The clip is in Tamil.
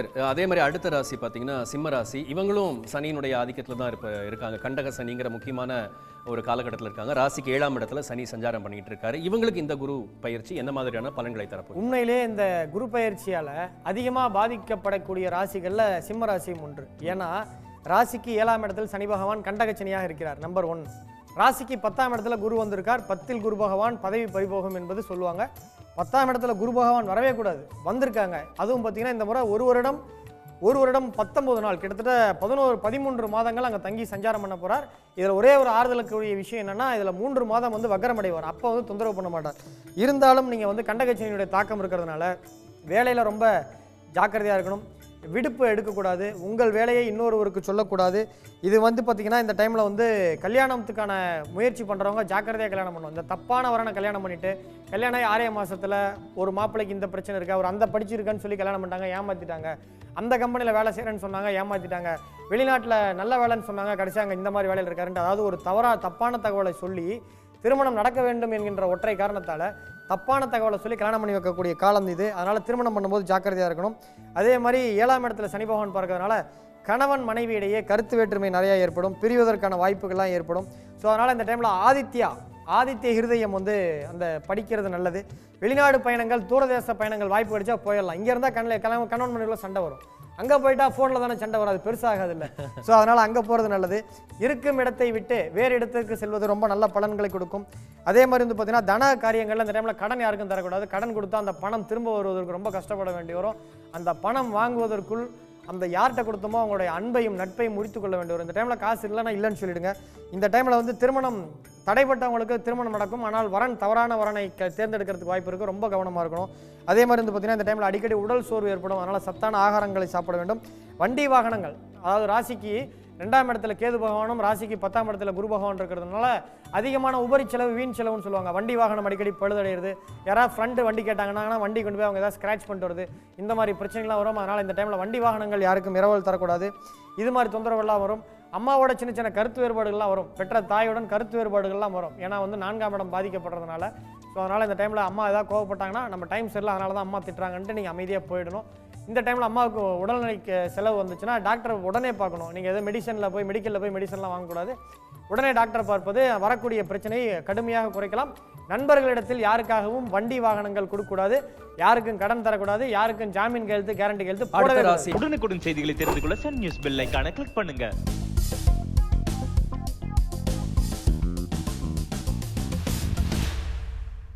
சரி அதே மாதிரி அடுத்த ராசி பார்த்தீங்கன்னா சிம்ம ராசி. இவங்களும் சனியினுடைய ஆதிக்கத்தில் தான் இருப்ப இருக்காங்க. கண்டக சனிங்கிற முக்கியமான ஒரு காலகட்டத்தில் இருக்காங்க. ராசிக்கு ஏழாம் இடத்துல சனி சஞ்சாரம் பண்ணிட்டு இருக்காரு. இவங்களுக்கு இந்த குரு பயிற்சி என்ன மாதிரியான பலன்களை தரப்போம் உண்மையிலே இந்த குரு பயிற்சியால் அதிகமாக பாதிக்கப்படக்கூடிய ராசிகளில் சிம்ம ராசியும் ஒன்று ஏன்னா ராசிக்கு ஏழாம் இடத்தில் சனி பகவான் கண்டகச்சனியாக இருக்கிறார் நம்பர் ஒன். ராசிக்கு பத்தாம் இடத்துல குரு வந்திருக்கார். பத்தில் குரு பகவான் பதவி பரிபோகம் என்பது சொல்லுவாங்க. பத்தாம் இடத்துல குரு பகவான் வரவே கூடாது. வந்திருக்காங்க. அதுவும் பார்த்தீங்கன்னா இந்த முறை ஒரு வருடம் ஒரு வருடம் பத்தொன்பது நாள். கிட்டத்தட்ட பதினோரு பதிமூன்று மாதங்கள் அங்கே தங்கி சஞ்சாரம் பண்ண போகிறார் இதில் ஒரே ஒரு ஆறுதலுக்குரிய விஷயம் என்னென்னா இதில் மூன்று மாதம் வந்து வக்கரமடைவார். அப்போ வந்து தொந்தரவு பண்ண மாட்டார். இருந்தாலும் நீங்கள் வந்து கண்டகச்சனியுடைய தாக்கம் இருக்கிறதுனால வேலையில் ரொம்ப ஜாக்கிரதையாக இருக்கணும். விடுப்பு எடுக்கக்கூடாது உங்கள் வேலையை இன்னொருவருக்கு சொல்லக்கூடாது. இது வந்து பார்த்திங்கன்னா இந்த டைமில் வந்து கல்யாணத்துக்கான முயற்சி பண்ணுறவங்க ஜாக்கிரதையாக கல்யாணம் பண்ணுவோம் இந்த தப்பான வரனை கல்யாணம் பண்ணிவிட்டு கல்யாணம் ஆகி ஆறே மாசத்துல ஒரு மாப்பிள்ளைக்கு இந்த பிரச்சனை இருக்கா அவர் அந்த படிச்சிருக்கான்னு சொல்லி கல்யாணம் பண்ணிட்டாங்க ஏமாற்றிட்டாங்க அந்த கம்பெனியில் வேலை செய்கிறேன்னு சொன்னாங்க ஏமாற்றிட்டாங்க வெளிநாட்டில் நல்ல வேலைன்னு சொன்னாங்க கடைசி அங்கே இந்த மாதிரி வேலையில் இருக்காருன்ட்டு அதாவது ஒரு தவறாக தப்பான தகவலை சொல்லி திருமணம் நடக்க வேண்டும் என்கின்ற ஒற்றை காரணத்தால் தப்பான தகவலை சொல்லி கல்யாணம் பண்ணி வைக்கக்கூடிய காலம் இது. அதனால் திருமணம் பண்ணும்போது ஜாக்கிரதையாக இருக்கணும். அதே மாதிரி ஏழாம் இடத்துல சனி பகவான் பார்க்கறதுனால கணவன் மனைவி இடையே கருத்து வேற்றுமை நிறையா ஏற்படும். பிரிவதற்கான வாய்ப்புகள்லாம் ஏற்படும். ஸோ அதனால் இந்த டைமில் ஆதித்யா ஆதித்ய ஹிருதயம் வந்து அந்த படிக்கிறது நல்லது. வெளிநாடு பயணங்கள் தூரதேச பயணங்கள் வாய்ப்பு கிடைச்சா போயிடலாம். இங்கே இருந்தால் கண்ணில் கணவன் கணவன் சண்டை வரும். அங்கே போயிட்டா ஃபோனில் தானே சண்டை வராது பெருசாகாது இல்லை ஸோ அதனால் அங்கே போகிறது நல்லது. இருக்கும் இடத்தை விட்டு வேறு இடத்துக்கு செல்வது ரொம்ப நல்ல பலன்களை கொடுக்கும். அதே மாதிரி வந்து பார்த்தீங்கன்னா தன காரியங்களில் அந்த டைமில் கடன் யாருக்கும் தரக்கூடாது. கடன் கொடுத்தா அந்த பணம் திரும்ப வருவதற்கு ரொம்ப கஷ்டப்பட வேண்டி வரும். அந்த பணம் வாங்குவதற்குள் அந்த யார்கிட்ட கொடுத்தோமோ அவங்களுடைய அன்பையும் நட்பையும் முறித்து கொள்ள வேண்டி வரும். இந்த டைமில் காசு இல்லைன்னா இல்லைன்னு சொல்லிடுங்க. இந்த டைமில் வந்து திருமணம் தடைப்பட்டவங்களுக்கு திருமணம் நடக்கும். ஆனால் வரன் தவறான வரனை தேர்ந்தெடுக்கிறதுக்கு வாய்ப்பு இருக்குது ரொம்ப கவனமாக இருக்கணும். அதே மாதிரி வந்து பார்த்தீங்கன்னா இந்த டைமில் அடிக்கடி உடல் சோர்வு ஏற்படும். அதனால் சத்தான ஆகாரங்களை சாப்பிட வேண்டும். வண்டி வாகனங்கள் அதாவது ராசிக்கு ரெண்டாம் இடத்துல கேது பகவானும் ராசிக்கு பத்தாம் இடத்துல குரு பகவான் இருக்கிறதுனால அதிகமான உபரி செலவு வீண் செலவுன்னு சொல்லுவாங்க. வண்டி வாகனம் அடிக்கடி பழுதடையிறது. யாராவது ஃப்ரெண்டு வண்டி கேட்டாங்கன்னா வண்டி கொண்டு போய் அவங்க ஏதாவது ஸ்க்ராச் பண்ணிட்டு வருது. இந்த மாதிரி பிரச்சனைகள்லாம் வரும். அதனால் இந்த டைமில் வண்டி வாகனங்கள் யாருக்கும் இரவல் தரக்கூடாது. இது மாதிரி தொந்தரவெல்லாம் வரும். அம்மாவோட சின்ன சின்ன கருத்து வேறுபாடுகள்லாம் வரும். பெற்ற தாயுடன் கருத்து வேறுபாடுகள்லாம் வரும். ஏன்னா வந்து நான்காம் இடம் பாதிக்கப்படுறதுனால ஸோ அதனால் இந்த டைமில் அம்மா ஏதாவது கோவப்பட்டாங்கன்னா நம்ம டைம் சரியில்லை அதனால தான் அம்மா திட்டுறாங்கன்ட்டு நீங்கள் அமைதியாக போயிடணும். இந்த டைமில் அம்மாவுக்கு உடல்நிலைக்கு செலவு வந்துச்சுன்னா டாக்டர் உடனே பார்க்கணும். நீங்கள் எதுவும் மெடிசனில் போய் மெடிக்கலில் போய் மெடிசன்லாம் வாங்கக்கூடாது. உடனே டாக்டர் பார்ப்பது வரக்கூடிய பிரச்சனையை கடுமையாக குறைக்கலாம். நண்பர்களிடத்தில் யாருக்காகவும் வண்டி வாகனங்கள் கொடுக்கக்கூடாது. யாருக்கும் கடன் தரக்கூடாது. யாருக்கும் ஜாமீன் கையெழுத்து கேரண்டி கையெழுத்து உடனுக்குடன் செய்திகளை தெரிந்து கொள்ள சன் நியூஸ் பெல் கிளிக் பண்ணுங்க.